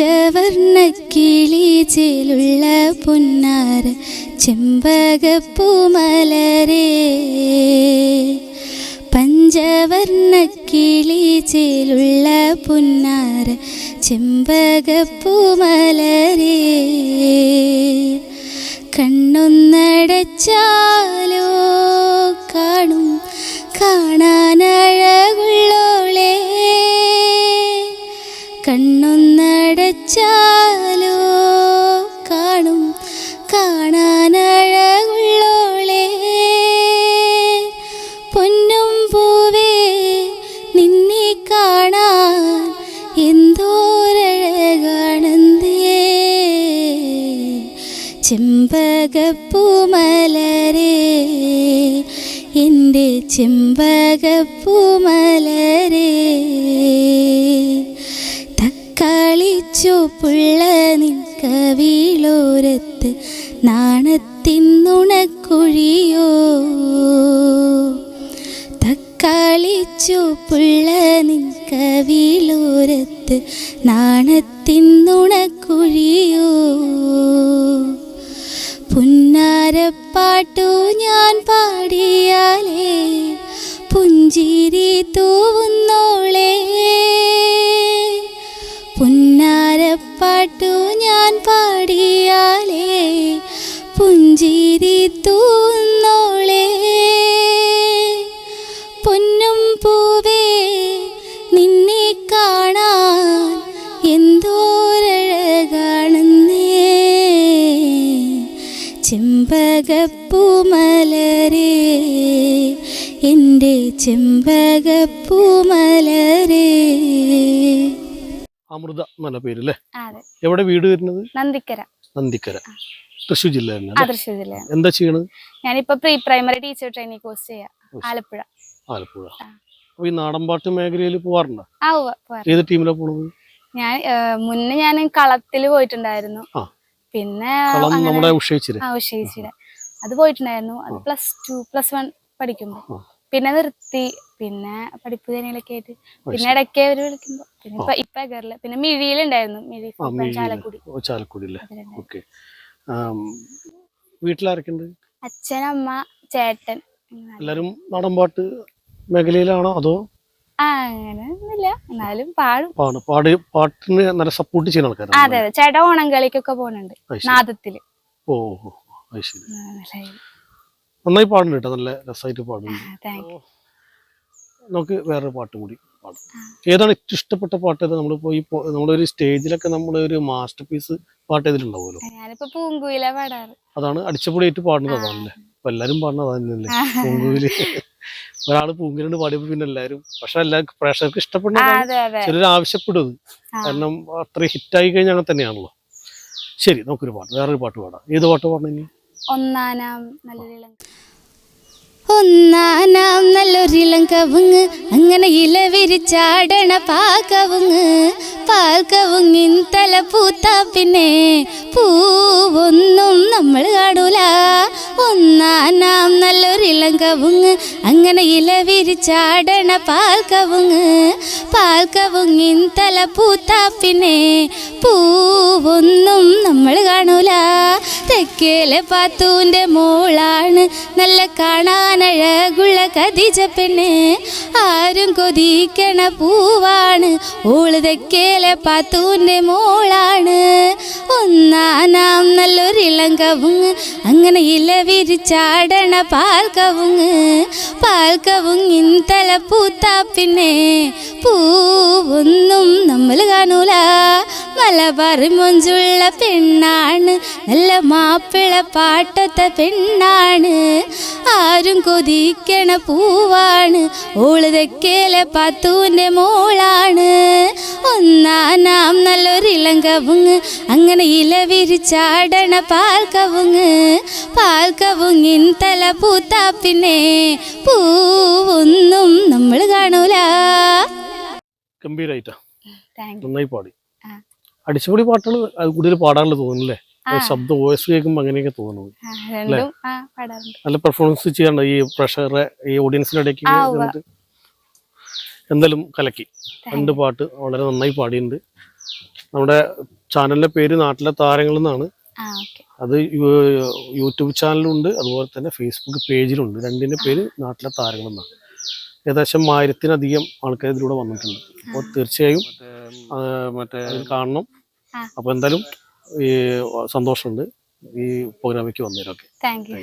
പഞ്ചവർണ കിളിച്ചിലുള്ള പുന്നാർ ചെമ്പകപ്പൂമലരേ. പഞ്ചവർണക്കിളി കിളിച്ചിലുള്ള പുന്നാർ ചെമ്പകപ്പൂമലരേ. കണ്ണൊന്നടച്ചാലോ കാണും കാണാനഴകുള്ളോളേ ചെമ്പകപ്പൂമലരേ എന്റെ ചെമ്പകപ്പൂമലരേ. തക്കാളി ചുവപ്പുള്ള നിൻ കവിളോരത്ത് നിൽക്കവിളോരത്ത് നുണക്കുഴിയോ. പുന്നാരപ്പാട്ടു ഞാൻ പാടിയാലേ പുഞ്ചിരി തൂവുന്നോളേ. പുന്നാരപ്പാട്ടു ഞാൻ പാടിയാലേ പുഞ്ചിരി തൂന്നോളേ ചെമ്പകപ്പൂമലരേ എന്റെ ചെമ്പകപ്പൂമലരേ. അമൃത മല പേര് അല്ലേ അതെ. എവിടെ വീട് വരുന്നത്? നന്ദിക്കര. നന്ദിക്കര. തൃശ്ശൂർ ജില്ല? തൃശ്ശൂർ ജില്ല എന്താ ചെയ്യണത്? ഞാനിപ്പോ pre primary teacher training course ചെയ്യാം ആലപ്പുഴ. ആലപ്പുഴ. അപ്പൊ ഈ നാടൻപാട്ട് മേഖലയിൽ പോവാറുണ്ടോ. ഏത് ടീമിലാ പോണത്? ഞാൻ മുന്നേ ഞാൻ കളത്തിൽ പോയിട്ടുണ്ടായിരുന്നു. പിന്നെ നമ്മുടെ ഉഷയിച്ചിരെ അത് പോയിട്ടുണ്ടായിരുന്നു. അത് പ്ലസ് ടു പ്ലസ് വൺ പഠിക്കുമ്പോ. പിന്നെ നിർത്തി. പിന്നെ പഠിപ്പ് കാര്യങ്ങളൊക്കെ ആയിട്ട്. പിന്നെ. ഇടയ്ക്ക് അവർ വിളിക്കുമ്പോ. പിന്നെ ഇപ്പൊ ഇപ്പൊ കേരള പിന്നെ മിഴിയിലുണ്ടായിരുന്നു. മിഴി ചാലക്കുടി. ചാലക്കുടി. ഓക്കെ. അച്ഛൻ അമ്മ ചേട്ടൻ. എല്ലാരും നടൻപാട്ട് മേഖലയിലാണോ അതോ ആ അങ്ങനെ ഒന്നുമില്ല എന്നാലും പാടും. പാട്. പാടി പാട്ടിന് നല്ല സപ്പോർട്ട് ചെയ്യുന്ന ആൾക്കാരാണ് അതെ അതെ. ചേട്ടൻ ഓണം കളിക്കൊക്കെ പോകുന്നുണ്ട് നാദത്തിൽ. ഓ അത് ശരി. നന്നായി പാടുന്നുണ്ട് കേട്ടോ. നല്ല രസമായിട്ട് പാടുന്നുണ്ട്. നമുക്ക് വേറൊരു പാട്ട് കൂടി പാടാം. ഏതാണ് ഏറ്റവും ഇഷ്ടപ്പെട്ട പാട്ട്? ഏതാ നമ്മളിപ്പോ ഈ നമ്മളൊരു സ്റ്റേജിലൊക്കെ നമ്മളൊരു മാസ്റ്റർ പീസ് പാട്ട് ഏതിലുണ്ടാവുമല്ലോ പാടാറ്. അതാണ് അടിച്ചപ്പൊടിയായിട്ട് പാടുന്നത് അതാണല്ലേ. അപ്പൊ എല്ലാരും പാടുന്നത് അതന്നെ പൂങ്കുവിൽ ഒരാൾ പൂങ്കിലുണ്ട് പാടിയപ്പോ പിന്നെ എല്ലാരും പക്ഷെ എല്ലാവർക്കും പ്രേക്ഷകർക്ക് ഇഷ്ടപ്പെടുന്ന ചിലർ ആവശ്യപ്പെടും ഇത്. ആ. കാരണം അത്ര ഹിറ്റായി കഴിഞ്ഞാൽ അങ്ങനെ തന്നെയാണല്ലോ. ശരി നമുക്കൊരു പാട്ട് വേറൊരു പാട്ട് പാടാം. ഏത് പാട്ട് പാടണം ഒന്നാനാം നല്ലൊരിളം കവുങ്ങ് അങ്ങനെ ഇല വിരിച്ചാടണ പാക്കവുങ്ങ് പാൽ കവുങ്ങിൻ തല പൂത്ത പിന്നെ പൂവൊന്നും നമ്മൾ കാണൂല. ഒന്നാനാം കവുങ്ങ് അങ്ങനെ ഇല വിരിച്ചാടണ പാൽ കവുങ്ങ് തല പൂത്താ പിന്നെ പൂവൊന്നും നമ്മൾ കാണൂല. തെക്കേലെ പാത്തൂന്റെ മോളാണ് നല്ല കാണാനഴകുള്ള കതിജ പെണ്ണ്. ആരും കൊതിക്കണ പൂവാണ് ഓൾ തെക്കേലെ പാത്തൂന്റെ മോളാണ്. ഒന്നാനാം അങ്ങനെ ഇല വിരിച്ചാടണ പാൽ കവുങ്ങ് തല പൂത്താ പിന്നെ പൂവൊന്നും മലബാർ മൊഞ്ചുള്ള പെണ്ണാണ്. നല്ല മാപ്പിള പാട്ടത്തെ പെണ്ണാണ്. ആരും കൊതിക്കണ പൂവാണ്. ഓൾ തെക്കേലെ പത്തുവിന്റെ മോളാണ്. ഒന്നാനാം നല്ലൊരിളം കവുങ്ങ്. അങ്ങനെ ഇല വിരിച്ചാടണ പാൽ കവുങ്ങ്. പാൽ കവുങ്ങിൻ തല പൂത്താ പിന്നെ പൂവൊന്നും നമ്മൾ കാണൂല. ഗംഭീരായിട്ടാ. നന്നായി പാടി. അടിച്ചുപൊളി പാട്ടുകൾ അത് കൂടുതൽ പാടാനുള്ള തോന്നുന്നില്ലേ? ശബ്ദ വോയിസ് കേൾക്കുമ്പോൾ അങ്ങനെയൊക്കെ തോന്നുന്നു നല്ല പെർഫോമൻസ് ചെയ്യാണ്ട് ഈ പ്രഷറെ ഈ ഓഡിയൻസിന്റെ ഇടയ്ക്ക്. എന്തായാലും കലക്കി. രണ്ട് പാട്ട് വളരെ നന്നായി പാടിയിട്ടുണ്ട്. നമ്മുടെ ചാനലിന്റെ പേര് നാട്ടിലെ താരങ്ങൾ എന്നാണ്. അത് യൂട്യൂബ് ചാനലുണ്ട് അതുപോലെ തന്നെ ഫേസ്ബുക്ക് പേജിലുണ്ട്. രണ്ടിന്റെ പേര് നാട്ടിലെ താരങ്ങൾ എന്നാണ്. ഏകദേശം ആയിരത്തിനധികം ആൾക്കാർ ഇതിലൂടെ വന്നിട്ടുണ്ട്. അപ്പോൾ തീർച്ചയായും മറ്റേ കാണണം. അപ്പോൾ എന്തായാലും ഈ സന്തോഷമുണ്ട് ഈ പ്രോഗ്രാമിലേക്ക് വന്നേരൊക്കെ താങ്ക് യു.